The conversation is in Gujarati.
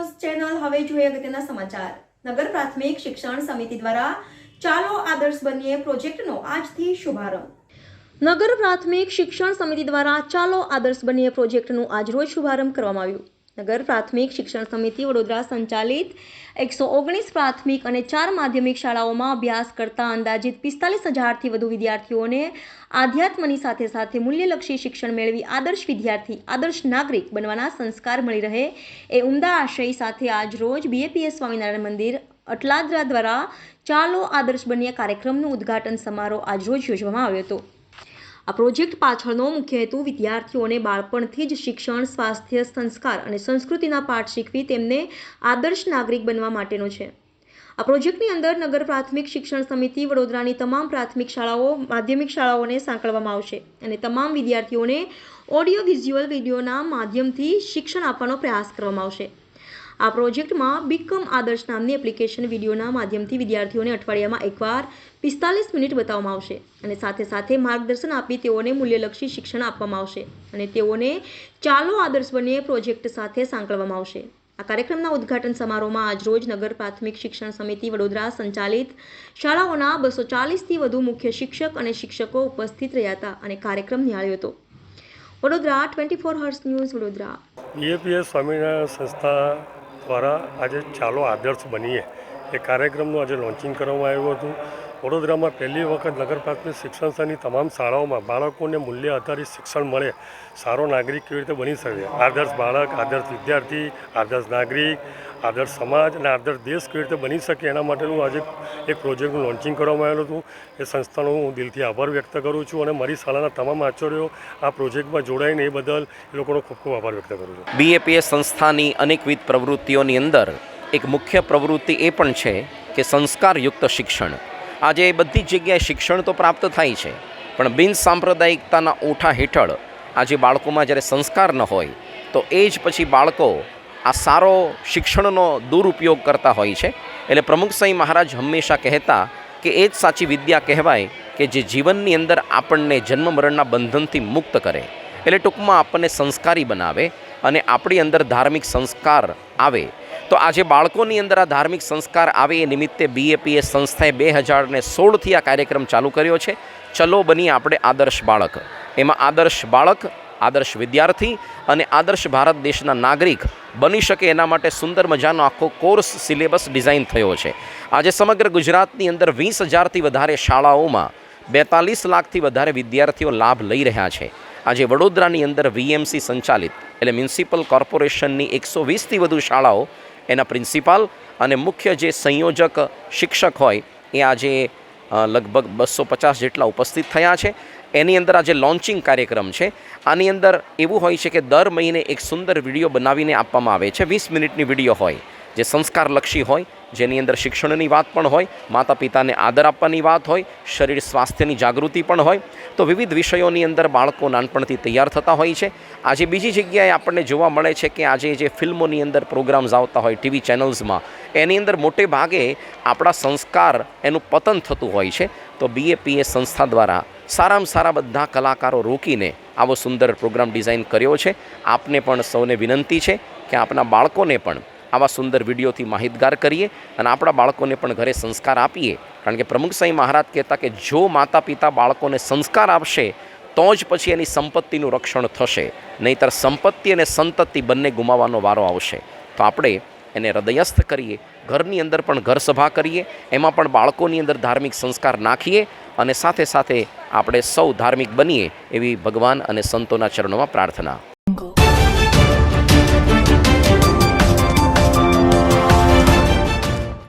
હવે જોઈએ અગત્યના સમાચાર. નગર પ્રાથમિક શિક્ષણ સમિતિ દ્વારા ચાલો આદર્શ બનીએ પ્રોજેક્ટનો આજથી શુભારંભ. નગર પ્રાથમિક શિક્ષણ સમિતિ દ્વારા ચાલો આદર્શ બનીએ પ્રોજેક્ટનું આજરોજ શુભારંભ કરવામાં આવ્યું. નગર પ્રાથમિક શિક્ષણ સમિતિ વડોદરા સંચાલિત એકસો ઓગણીસ પ્રાથમિક અને ચાર માધ્યમિક શાળાઓમાં અભ્યાસ કરતા અંદાજિત પિસ્તાલીસ હજારથી વધુ વિદ્યાર્થીઓને આધ્યાત્મની સાથે સાથે મૂલ્યલક્ષી શિક્ષણ મેળવી આદર્શ વિદ્યાર્થી, આદર્શ નાગરિક બનવાના સંસ્કાર મળી રહે એ ઉમદા આશય સાથે આજરોજ બીએપીએસ સ્વામિનારાયણ મંદિર અટલાદરા દ્વારા ચાલો આદર્શ બન્યા કાર્યક્રમનું ઉદ્ઘાટન સમારોહ આજરોજ યોજવામાં આવ્યો હતો. આ પ્રોજેક્ટ પાછળનો મુખ્ય હેતુ વિદ્યાર્થીઓને બાળપણથી જ શિક્ષણ, સ્વાસ્થ્ય, સંસ્કાર અને સંસ્કૃતિના પાઠ શીખવી તેમને આદર્શ નાગરિક બનવા માટેનો છે. આ પ્રોજેક્ટની અંદર નગર પ્રાથમિક શિક્ષણ સમિતિ, વડોદરાની તમામ પ્રાથમિક શાળાઓ, માધ્યમિક શાળાઓને સાંકળવામાં આવશે અને તમામ વિદ્યાર્થીઓને ઓડિયો વિઝ્યુઅલ વિડીયોના માધ્યમથી શિક્ષણ આપવાનો પ્રયાસ કરવામાં આવશે. આ પ્રોજેક્ટમાં બીકમ આદર્શ નામની એપ્લિકેશન વિડીયોના માધ્યમથી વિદ્યાર્થીઓને અઠવાડિયામાં એકવાર પિસ્તાલીસ મિનિટ બતાવવામાં આવશે અને સાથે સાથે માર્ગદર્શન આપી તેઓને મૂલ્યલક્ષી શિક્ષણ આપવામાં આવશે અને તેઓને ચાલો આદર્શ બનીએ પ્રોજેક્ટ સાથે સાંકળવામાં આવશે. આ કાર્યક્રમના ઉદ્ઘાટન સમારોહમાં આજરોજ નગર પ્રાથમિક શિક્ષણ સમિતિ વડોદરા સંચાલિત શાળાઓના બસો ચાલીસથી વધુ મુખ્ય શિક્ષક અને શિક્ષકો ઉપસ્થિત રહ્યા હતા અને કાર્યક્રમ નિહાળ્યો હતો. Vadodara twenty four hours news Vadodara. Swaminarayan સંસ્થા દ્વારા આજે ચાલો આદર્શ બનીએ. એ કાર્યક્રમનું આજે લોન્ચિંગ કરવામાં આવ્યું હતું. વડોદરામાં પહેલી વખત નગર પ્રાથમિક શિક્ષણ સંસ્થાની તમામ શાળાઓમાં બાળકોને મૂલ્ય આધારિત શિક્ષણ મળે. સારો નાગરિક કેવી રીતે બની શકે? આદર્શ બાળક, આદર્શ વિદ્યાર્થી, આદર્શ નાગરિક, આદર્શ સમાજ અને આદર્શ દેશ કેવી રીતે બની શકે? એના માટેનું આજે એક પ્રોજેક્ટનું લોન્ચિંગ કરવામાં આવેલું હતું. એ સંસ્થાનો હું દિલથી આભાર વ્યક્ત કરું છું અને મારી શાળાના તમામ આચાર્યો આ પ્રોજેક્ટમાં જોડાઈને એ બદલ એ લોકોનો ખૂબ ખૂબ આભાર વ્યક્ત કરું છું. બીએપીએસ સંસ્થાની અનેકવિધ પ્રવૃત્તિઓની અંદર એક મુખ્ય પ્રવૃત્તિ એ પણ છે કે સંસ્કારયુક્ત શિક્ષણ. આજે બધી જગ્યાએ શિક્ષણ તો પ્રાપ્ત થાય છે, પણ બિન સાંપ્રદાયિકતાના ઓઠા હેઠળ આજે બાળકોમાં જ્યારે સંસ્કાર ન હોય, તો એ જ પછી બાળકો આ સારો શિક્ષણનો દુરુપયોગ કરતા હોય છે. એટલે પ્રમુખ સાંઈ મહારાજ હંમેશા કહેતા કે એ જ સાચી વિદ્યા કહેવાય કે જે જીવનની અંદર આપણને જન્મ મરણના બંધનથી મુક્ત કરે. એટલે ટૂંકમાં આપણને સંસ્કારી બનાવે અને આપણી અંદર ધાર્મિક સંસ્કાર આવે તો આજે બાળકોની અંદર આ ધાર્મિક સંસ્કાર આવે એ નિમિત્તે બીએપીએ સંસ્થાએ બે હજારને સોળથી આ કાર્યક્રમ ચાલુ કર્યો છે. ચલો બની આપણે આદર્શ બાળક. એમાં આદર્શ બાળક, આદર્શ વિદ્યાર્થી અને આદર્શ ભારત દેશના નાગરિક બની શકે એના માટે સુંદર મજાનો આખો કોર્સ સિલેબસ ડિઝાઇન થયો છે. આજે સમગ્ર ગુજરાતની અંદર વીસ હજારથી વધારે શાળાઓમાં બેતાલીસ લાખથી વધારે વિદ્યાર્થીઓ લાભ લઈ રહ્યા છે. આજે વડોદરાની અંદર વીએમસી સંચાલિત એટલે મ્યુનિસિપલ કોર્પોરેશનની એકસો વીસથી વધુ શાળાઓ એના પ્રિન્સિપાલ અને મુખ્ય જે સંયોજક શિક્ષક હોય, એ આજે લગભગ બસો પચાસ જેટલા ઉપસ્થિત થયા છે. એની અંદર આજે લોન્ચિંગ કાર્યક્રમ છે. આની અંદર એવું હોય છે કે દર મહિને એક સુંદર વીડિયો બનાવીને આપવામાં આવે છે. વીસ મિનિટની વીડિયો હોય. જે સંસ્કારલક્ષી હોય, જેની અંદર શિક્ષણની વાત પણ હોય માતા પિતાને આદર આપવાની વાત હોય, શરીર સ્વાસ્થ્યની જાગૃતિ પણ હોય, તો વિવિધ વિષયોની અંદર બાળકો નાનપણથી તૈયાર થતા હોય છે. આજે બીજી જગ્યાએ આપણને જોવા મળે છે કે આજે જે ફિલ્મોની અંદર પ્રોગ્રામ્સ આવતા હોય, ટીવી ચેનલ્સમાં, એની અંદર મોટે ભાગે આપણા સંસ્કાર એનું પતન થતું હોય છે. તો બીએપીએ સંસ્થા દ્વારા સારામાં સારા બધા કલાકારો રોકીને આવો સુંદર પ્રોગ્રામ ડિઝાઇન કર્યો છે. આપને પણ સૌને વિનંતી છે કે આપણા બાળકોને પણ આવા સુંદર વિડીયોથી માહિતગાર કરીએ અને આપણા બાળકોને પણ ઘરે સંસ્કાર આપીએ. કારણ કે પ્રમુખ સાંઈ મહારાજ કહેતા કે જો માતા પિતા બાળકોને સંસ્કાર આપશે, તો જ પછી એની સંપત્તિનું રક્ષણ થશે. નહીંતર સંપત્તિ અને સંતતિ બંને ગુમાવવાનો વારો આવશે. તો આપણે એને હૃદયસ્થ કરીએ, ઘરની અંદર પણ ઘર સભા કરીએ, એમાં પણ બાળકોની અંદર ધાર્મિક સંસ્કાર નાખીએ અને સાથે સાથે આપણે સૌ ધાર્મિક બનીએ એવી ભગવાન અને સંતોના ચરણોમાં પ્રાર્થના.